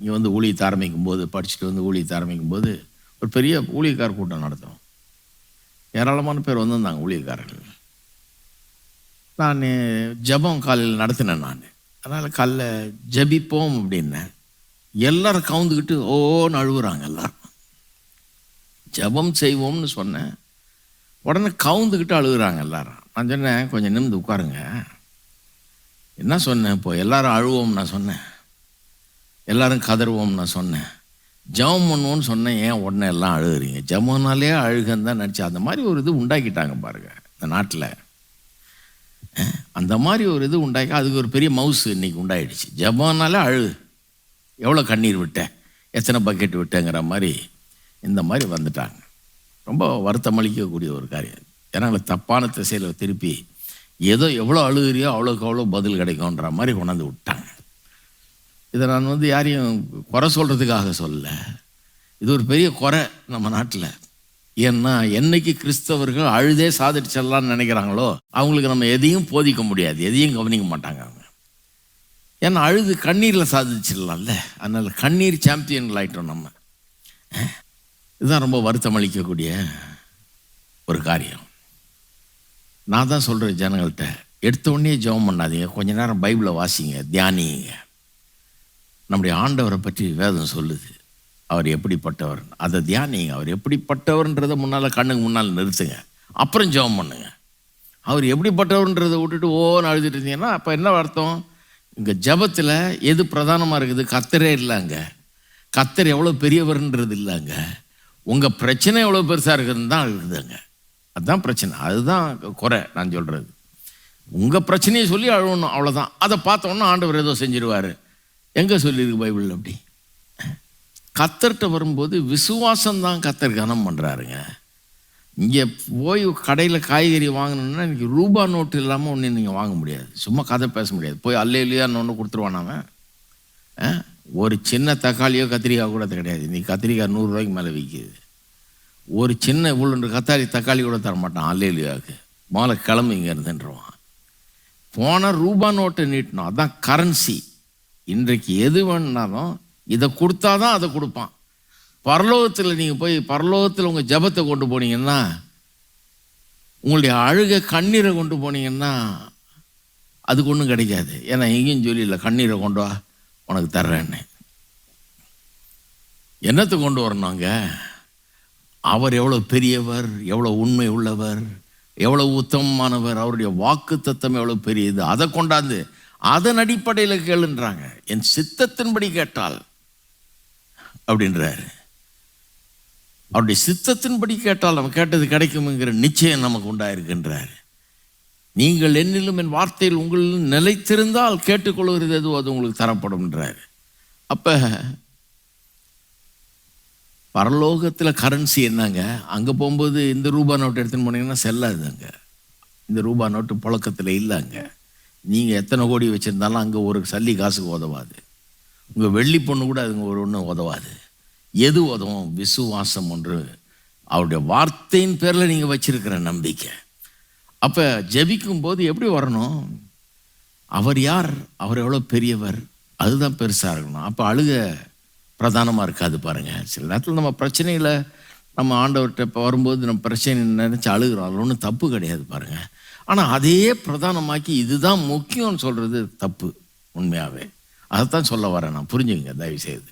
இங்கே வந்து ஊழியத்தை ஆரம்பிக்கும் போது படிச்சுட்டு வந்து ஊழியத்தை ஆரம்பிக்கும் போது ஒரு பெரிய ஊழியக்கார கூட்டம் நடத்தணும். ஏராளமான பேர் வந்திருந்தாங்க ஊழியக்காரர்கள். நான் ஜெபம் காலையில் நடத்தினேன் நான். அதனால் காலைல ஜெபிப்போம் அப்படின்னேன். எல்லாரும் கவுந்துக்கிட்டு ஓன்னு அழுகுறாங்க எல்லாரும். ஜெபம் செய்வோம்னு சொன்னேன். உடனே கவுந்துக்கிட்டு அழுகுறாங்க எல்லாரும். நான் சொன்னேன் கொஞ்சம் நிமிந்து உட்காருங்க. என்ன சொன்னேன் இப்போ எல்லாரும் அழுவோம் நான் சொன்னேன். எல்லாரும் கதறுவோம் நான் சொன்னேன். ஜெபம் பண்ணுவோன்னு சொன்னேன் ஏன் உடனே எல்லாம் அழுகுறீங்க? ஜபம்னாலே அழுகன்னு தான் நினச்சி அந்த மாதிரி ஒரு இது உண்டாக்கிட்டாங்க பாருங்கள் இந்த நாட்டில். அந்த மாதிரி ஒரு இது உண்டாக்கி அதுக்கு ஒரு பெரிய மவுஸ் இன்றைக்கி உண்டாயிடுச்சு. ஜபம்னாலே அழு. எவ்வளோ கண்ணீர் விட்ட எத்தனை பக்கெட் விட்டேங்கிற மாதிரி இந்த மாதிரி வந்துட்டாங்க. ரொம்ப வருத்தம் அளிக்கக்கூடிய ஒரு காரியம். ஏன்னா தப்பான திசையில் திருப்பி ஏதோ எவ்வளோ அழுகுறியோ அவ்வளோக்கு அவ்வளோ பதில் கிடைக்கும்ன்ற மாதிரி கொண்டாந்து விட்டாங்க. இதை நான் வந்து யாரையும் குறை சொல்கிறதுக்காக சொல்ல. இது ஒரு பெரிய குறை நம்ம நாட்டில். ஏன்னா என்னைக்கு கிறிஸ்தவர்கள் அழுதே சாதிச்சிடலான்னு நினைக்கிறாங்களோ அவங்களுக்கு நம்ம எதையும் போதிக்க முடியாது. எதையும் கவனிக்க மாட்டாங்க அவங்க. ஏன்னா அழுது கண்ணீரில் சாதிச்சிடலாம்ல. அதனால் கண்ணீர் சாம்பியன்கள் ஆகிட்டோம் நம்ம. இதுதான் ரொம்ப வருத்தம் அளிக்கக்கூடிய ஒரு காரியம். நான் தான் சொல்கிறேன் ஜனங்கள்கிட்ட எடுத்த உடனே ஜெபம் பண்ணாதீங்க. கொஞ்ச நேரம் பைபிளை வாசிங்க தியானிங்க. நம்முடைய ஆண்டவரை பற்றி வேதம் சொல்லுது. அவர் எப்படிப்பட்டவர்? அதை தியானிங்க. அவர் எப்படிப்பட்டவர்ன்றதை முன்னால் கண்ணுக்கு முன்னால் நிறுத்துங்க. அப்புறம் ஜெபம் பண்ணுங்க. அவர் எப்படிப்பட்டவர்ன்றதை விட்டுட்டு ஓன்னு அழுதுட்டு இருந்தீங்கன்னா அப்போ என்ன அர்த்தம்? இங்கே ஜெபத்தில் எது பிரதானமாக இருக்குது? கத்தரே இல்லைங்க கத்தர் எவ்வளோ பெரியவர்ன்றது இல்லைங்க உங்கள் பிரச்சனை எவ்வளோ பெருசாக இருக்குதுன்னு தான் இருக்குதுங்க அதுதான் பிரச்சனை. அதுதான் குறை நான் சொல்கிறது உங்கள் பிரச்சனையை சொல்லி அழுவணும். அவ்வளோதான் அதை பார்த்தோன்னா ஆண்டவர் ஏதோ செஞ்சிருவார். எங்கே சொல்லியிருக்கு பைபிள் அப்படி? கத்தர்கிட்ட வரும்போது விசுவாசம் தான் கத்தர் கனம் பண்ணுறாருங்க இங்கே போய் கடையில் காய்கறி வாங்கணுன்னா இன்றைக்கி ரூபா நோட்டு இல்லாமல் ஒன்று நீங்கள் வாங்க முடியாது. சும்மா கதை பேச முடியாது. போய் அல்ல இல்லையான்னு ஒன்று கொடுத்துருவான் அவன். ஆ? ஒரு சின்ன தக்காளியோ கத்திரிக்காய் கூட கிடையாது. இன்றைக்கி கத்திரிக்காய் நூறுரூவாய்க்கு மேலே விற்கிது ஒரு சின்ன இவ்வளோ கத்தாரி தக்காளி கூட தர மாட்டான் அல்ல இல்லையாவுக்கு முதல்ல கிளம்பு இங்கே இருந்துன்றவான். போனால் ரூபா நோட்டை நீட்டணும். அதுதான் கரன்சி இன்றைக்கு எது வேணுனாலும் இதை கொடுத்தாதான் அதை கொடுப்பான். பரலோகத்தில் நீங்கள் போய் பரலோகத்தில் உங்கள் ஜெபத்தை கொண்டு போனீங்கன்னா உங்களுடைய அழுக கண்ணீரை கொண்டு போனீங்கன்னா அதுக்கு ஒன்றும் கிடைக்காது. ஏன்னா எங்கேயும் சொல்லியில்ல கண்ணீரை கொண்டு வா உனக்கு தர்றேன்னு. என்னத்தை கொண்டு வரணுங்க அவர் எவ்வளோ பெரியவர் எவ்வளோ உண்மை உள்ளவர் எவ்வளோ உத்தமமானவர் அவருடைய வாக்கு தத்தம் எவ்வளோ பெரியது அதை கொண்டாந்து அதன் அடிப்படையில் கேளுன்றாங்க. என் சித்தத்தின்படி கேட்டால் அப்படின்றாரு. அவருடைய சித்தத்தின்படி கேட்டால் நம்ம கேட்டது கிடைக்கும்ங்கிற நிச்சயம் நமக்கு உண்டாயிருக்கின்றார். நீங்கள் என்னிலும் என் வார்த்தையில் உங்களிலும் நிலைத்திருந்தால் கேட்டுக்கொள்கிறது எதுவோ அது உங்களுக்கு தரப்படும்ன்றார். அப்போ பரலோகத்தில் கரன்சி என்னங்க? அங்கே போகும்போது இந்த ரூபா நோட்டு எடுத்துன்னு போனீங்கன்னா செல்லாதுங்க. இந்த ரூபா நோட்டு புழக்கத்தில் இல்லைங்க. நீங்கள் எத்தனை கோடி வச்சுருந்தாலும் அங்கே ஒரு சல்லி காசுக்கு உதவாது. உங்கள் வெள்ளி பொண்ணு கூட அதுங்க ஒரு ஒன்றும் உதவாது. எது உதவும்? விசுவாசம் ஒன்று. அவருடைய வார்த்தையின் பேரில் நீங்கள் வச்சுருக்கிற நம்பிக்கை. அப்போ ஜபிக்கும் போது எப்படி வரணும்? அவர் யார்? அவர் எவ்வளோ பெரியவர்? அதுதான் பெருசாக இருக்கணும். அப்போ அழுக பிரதானமாக இருக்காது பாருங்கள் சில நேரத்தில் நம்ம பிரச்சனையில் நம்ம ஆண்டவர்கிட்ட இப்போ வரும்போது நம்ம பிரச்சனை நினச்சி அழுகிறோம். அதில் ஒன்றும் தப்பு கிடையாது பாருங்கள் ஆனால் அதையே பிரதானமாக்கி இதுதான் முக்கியம்னு சொல்கிறது தப்பு உண்மையாகவே அதைத்தான் சொல்ல வரேன் நான். புரிஞ்சுங்க தயவு செய்து